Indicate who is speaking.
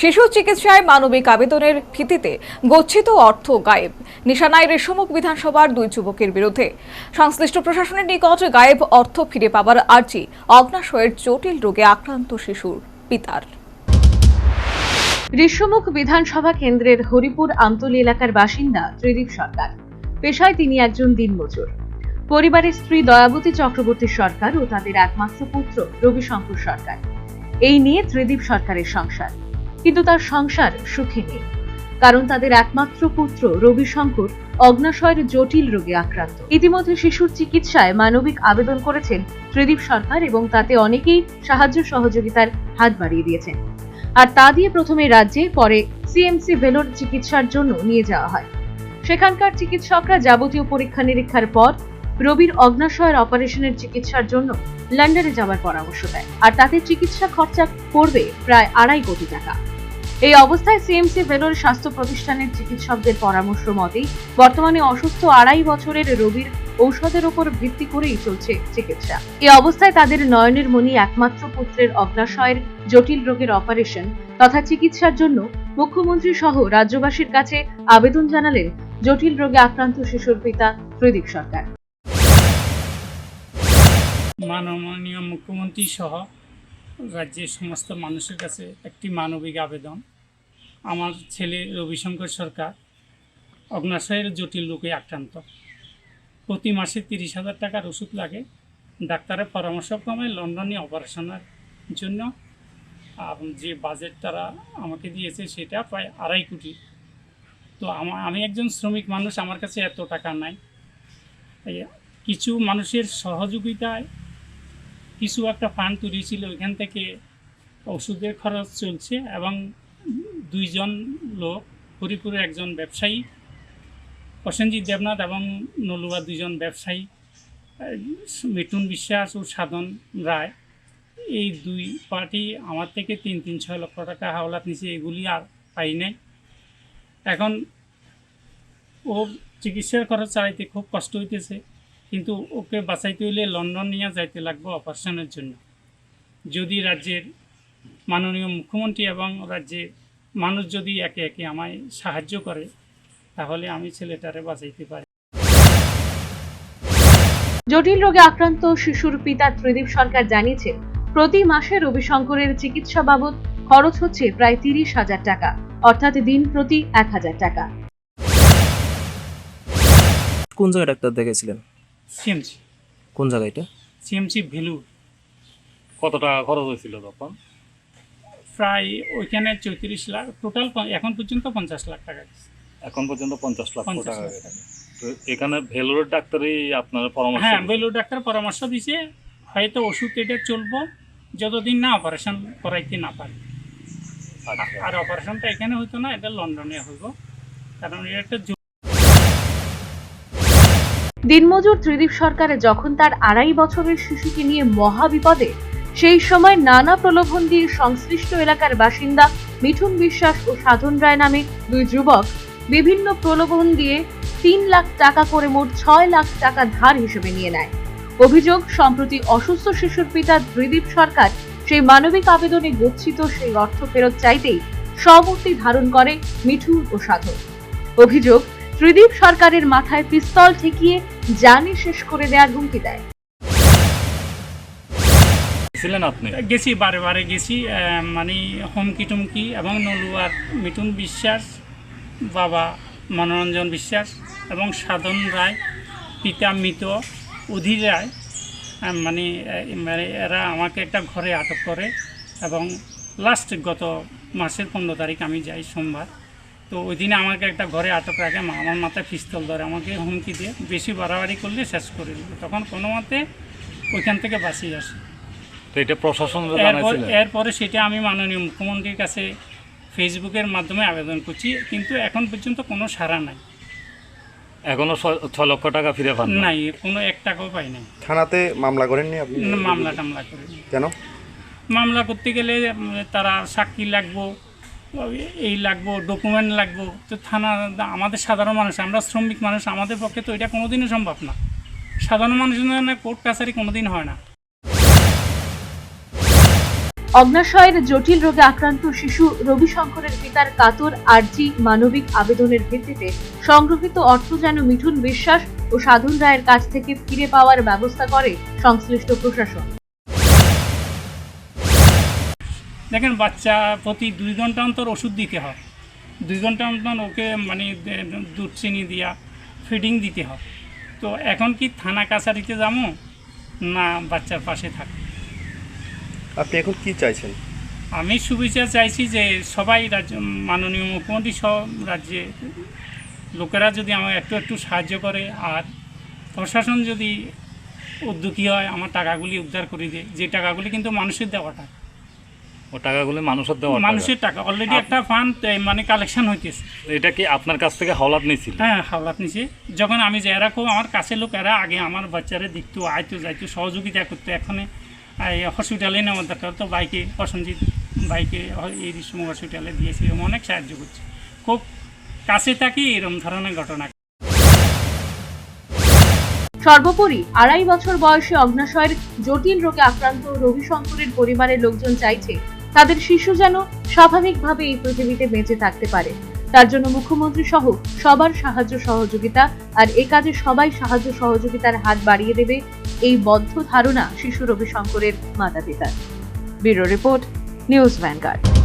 Speaker 1: শিশু চিকিৎসায় মানবিক আবেদনের ভিত্তিতে গচ্ছিত অর্থ গায়েব। নিশানায় রেশমুখ বিধানসভার দুই যুবকের বিরুদ্ধে। সংশ্লিষ্ট প্রশাসনের নিকট গায়েব অর্থ ফিরে পাবার আর্জি অগ্নাশয়ের জটিল রোগে আক্রান্ত শিশুর পিতার।
Speaker 2: ঋষ্যমুখ বিধানসভা কেন্দ্রের হরিপুর আমতলী এলাকার বাসিন্দা ত্রিদীপ সরকার। পেশায় তিনি একজন দিনমজুর। পরিবারের স্ত্রী দয়াবতী চক্রবর্তী সরকার ও তাদের একমাত্র পুত্র রবিশঙ্কর সরকার। এই নিয়ে ত্রিদীপ সরকারের সংসার। কিন্তু তার সংসার সুখে নেই। কারণ তাদের একমাত্র পুত্র রবিশঙ্কর অগ্নাশয়ের জটিল রোগে আক্রান্ত। ইতিমধ্যে শিশুর চিকিৎসায় মানবিক আবেদন করেছেন ত্রিদীপ সরকার এবং তাতে অনেকেই সাহায্য সহযোগিতার হাত বাড়িয়ে দিয়েছেন। আর তা দিয়ে প্রথমে রাজ্যে, পরে সিএমসি ভেলোর চিকিৎসার জন্য নিয়ে যাওয়া হয়। সেখানকার চিকিৎসকরা যাবতীয় পরীক্ষা নিরীক্ষার পর রবির অগ্নাশয়ের অপারেশনের চিকিৎসার জন্য লন্ডনে যাওয়ার পরামর্শ দেয়। আর তাতে চিকিৎসা খরচা পড়বে প্রায় আড়াই কোটি টাকা। এই অবস্থায় সিএমসি ভেলোর স্বাস্থ্য প্রতিষ্ঠানের চিকিৎসকদের পরামর্শ মতেই বর্তমানে অসুস্থ আড়াই বছরের রবির ঔষধের উপর ভিত্তি করেই চলছে চিকিৎসা। এই অবস্থায় তাদের নয়নের মনি একমাত্র পুত্রের অগ্নাশয়ের জটিল রোগের অপারেশন তথা চিকিৎসার জন্য মুখ্যমন্ত্রী সহ রাজ্যবাসীর কাছে আবেদন জানালেন জটিল রোগে আক্রান্ত শিশুর পিতা ত্রিদীপ সরকার।
Speaker 3: মাননীয় মুখ্যমন্ত্রী সহ রাজ্যের সমস্ত মানুষের কাছে একটি মানবিক আবেদন। আমার ছেলে রবিশঙ্কর সরকার অগ্নাশয়ের জটিল রোগে আক্রান্ত। প্রতি মাসে তিরিশ হাজার টাকার ওষুধ লাগে। ডাক্তারের পরামর্শক্রমে লন্ডনে অপারেশনের জন্য। যে বাজেট তারা আমাকে দিয়েছে সেটা প্রায় আড়াই কোটি। তো আমা- আমি একজন শ্রমিক মানুষ, আমার কাছে এত টাকা নাই। কিছু মানুষের সহযোগিতায় কিছু একটা ফান্ড তৈরি ছিল ওইখান থেকে ওষুধের খরচ চলছে এবং দুইজন লোক হরিপুরের একজন ব্যবসায়ী, প্রসেনজিৎ দেবনাথ এবং নলুয়া দুজন ব্যবসায়ী, মিঠুন বিশ্বাস ও সাধন রায়। এই দুই পার্টি আমার থেকে তিন তিন, ছয় লক্ষ টাকা হাওলাত নিচে এগুলি আর পাই নাই। এখন ও চিকিৎসার খরচ চালাইতে খুব কষ্ট হইতেছে। কিন্তু ওকে বাঁচাইতে হইলে লন্ডন নিয়ে যাইতে লাগবে অপারেশনের জন্য। যদি রাজ্যের মাননীয় মুখ্যমন্ত্রী এবং রাজ্যের মানুষ যদি একে একে আমায় সাহায্য করে তাহলে আমি ছেলেটারে বাঁচাইতে পারি।
Speaker 2: জটিল রোগে আক্রান্ত শিশুর পিতা ত্রিদীপ সরকার জানিয়েছেন প্রতি মাসে রবিশঙ্করের চিকিৎসা বাবদ খরচ হচ্ছে প্রায় তিরিশ হাজার টাকা অর্থাৎ দিন প্রতি এক হাজার টাকা।
Speaker 4: কোন জায়গায় ডাক্তার দেখাইছিলেন?
Speaker 3: সিএমসি
Speaker 4: কোন জায়গায় এটা?
Speaker 3: সিএমসি ভ্যালু
Speaker 5: কত টাকা খরচ হয়েছিল তখন?
Speaker 3: প্রায় ওইখানে চৌত্রিশ লাখ টোটাল এখন পর্যন্ত পঞ্চাশ লাখ টাকা
Speaker 5: এখন পর্যন্ত পঞ্চাশ লক্ষ
Speaker 3: 50
Speaker 5: টাকা
Speaker 3: লাখ।
Speaker 5: থাকে। তো এখানে ভেলোরের ডাক্তারই আপনার পরামর্শ
Speaker 3: হ্যাঁ? বেলু ডাক্তার পরামর্শ দিছে হয়তো ওষুধ এটা চলবো যতদিন না অপারেশন করাইতে না পারে।
Speaker 5: আচ্ছা।
Speaker 3: আর অপারেশনটা এখানে হইতো না এটা লন্ডনে হইব। কারণ এটা একটা
Speaker 2: দিনমজুর ত্রিদীপ সরকার যখন তার আড়াই বছরের শিশুকে নিয়ে মহা বিপদে সেই সময় নানা প্রলোভন দিয়ে সংশ্লিষ্ট এলাকার বাসিন্দা মিঠুন বিশ্বাস ও সাধন রায় নামে দুই যুবক বিভিন্ন প্রলোভন দিয়ে তিন লাখ টাকা করে মোট ছয় লাখ টাকা ধার হিসেবে নিয়ে নেয়। অভিযোগ, সম্প্রতি অসুস্থ শিশুর পিতা ত্রিদীপ সরকার সেই মানবিক আবেদনে গচ্ছিত সেই অর্থ ফেরত চাইতেই স্বমূর্তি ধারণ করে মিঠুন ও সাধন। অভিযোগ, ত্রিদীপ সরকারের মাথায় পিস্তল ঠেকিয়ে জানি শেষ করে দেওয়ার হুমকি দেয়।
Speaker 5: ছিলেন আপনি?
Speaker 3: গেছি বারে বারে গেছি মানে হুমকি টুমকি এবং নলুয়ার মিঠুন বিশ্বাস বাবা মনোরঞ্জন বিশ্বাস এবং সাধন রায় পিতা মৃত অধীর রায় মানে মানে এরা আমাকে একটা ঘরে আটক করে এবং লাস্ট গত মাসের পনেরো তারিখ আমি যাই সোমবার। তো ওই দিনে আমাকে একটা ঘরে আটক রাখে আমার মাথায় পিস্তল ধরে আমাকে হুমকি দিয়ে বেশি বাড়াবাড়ি করলে শেষ করে দেবে। তখন কোনো মতে ওইখান থেকে বাঁচিয়ে আসে।
Speaker 5: তো এটা প্রশাসন
Speaker 3: এরপর এরপরে সেটা আমি মাননীয় মুখ্যমন্ত্রীর কাছে ফেসবুকের মাধ্যমে আবেদন করছি কিন্তু এখন পর্যন্ত কোনো সাড়া নাই।
Speaker 5: এখনও ছ লক্ষ টাকা ফিরে পান
Speaker 3: নাই কোনো এক টাকাও পাই নাই।
Speaker 6: থানাতে মামলা করেননি আপনি?
Speaker 3: মামলা টামলা করে
Speaker 6: কেন?
Speaker 3: মামলা করতে গেলে তারা সাক্ষী লাগবো এই লাগবো ডকুমেন্ট লাগবো, তো থানা, আমাদের সাধারণ মানুষ, আমরা শ্রমিক মানুষ, আমাদের পক্ষে তো এটা কোনোদিনই সম্ভব না। সাধারণ মানুষের জন্য কোর্ট কাছারি কোনোদিন হয় না।
Speaker 2: অগ্নাশয়ের জটিল রোগে আক্রান্ত শিশু রবিশঙ্করের পিতার কাতর আর্জি মানবিক আবেদনের ভিত্তিতে সংগ্রহিত অর্থ যেন মিঠুন বিশ্বাস ও সাধন রায়ের কাছ থেকে ফিরে পাওয়ার ব্যবস্থা করে সংশ্লিষ্ট প্রশাসন।
Speaker 3: দেখেন বাচ্চা প্রতি দুই ঘণ্টা অন্তর ওষুধ দিতে হয়। দুই ঘণ্টা অন্তর ওকে মানে দুধ চিনি দিয়া ফিডিং দিতে হয়। তো এখন কি থানা কাছারিতে যাব না বাচ্চার পাশে থাক
Speaker 6: আপনি এখন কি চাইছেন?
Speaker 3: আমি সুবিচার চাইছি যে সবাই রাজ্য মাননীয় মুখ্যমন্ত্রী সব রাজ্যে লোকেরা যদি আমাকে একটু একটু সাহায্য করে আর প্রশাসন যদি উদ্যোগী হয় আমার টাকাগুলি উদ্ধার করে দেয়। যে টাকাগুলি কিন্তু মানুষের দেওয়া টাকা
Speaker 5: ও টাকাগুলি মানুষের দেওয়া।
Speaker 3: মানুষের টাকা। অলরেডি একটা ফান্ড মানে কালেকশন হইতেছে।
Speaker 5: এটা কি আপনার কাছ থেকে হাওলাত নিয়েছিল?
Speaker 3: হ্যাঁ হাওলাত যখন আমি যে এরা খুব আমার কাছের লোক এরা আগে আমার বাচ্চারা দেখতো আইতো যাইতো সহযোগিতা করতো। এখন এই হসপিটালে নেওয়ার দরকার। তো বাইকে প্রসঞ্জিৎ বাইকে এই সময় হসপিটালে দিয়েছি অনেক সাহায্য করছে। খুব কাছে থাকি এরকম ধরনের ঘটনা।
Speaker 2: সর্বোপরি আড়াই বছর বয়সে অগ্নাশয়ের জটিল রোগে আক্রান্ত রবিশঙ্করের পরিবারের লোকজন চাইছে তাদের শিশু যেন স্বাভাবিকভাবে এই পৃথিবীতে বেঁচে থাকতে পারে। তার জন্য মুখ্যমন্ত্রী সহ সবার সাহায্য সহযোগিতা আর এ কাজে সবাই সাহায্য সহযোগিতার হাত বাড়িয়ে দেবে এই বদ্ধ ধারণা শিশু রবিশঙ্করের মাতা পিতার ব্যুরো রিপোর্ট, নিউজ ভ্যানগার্ড।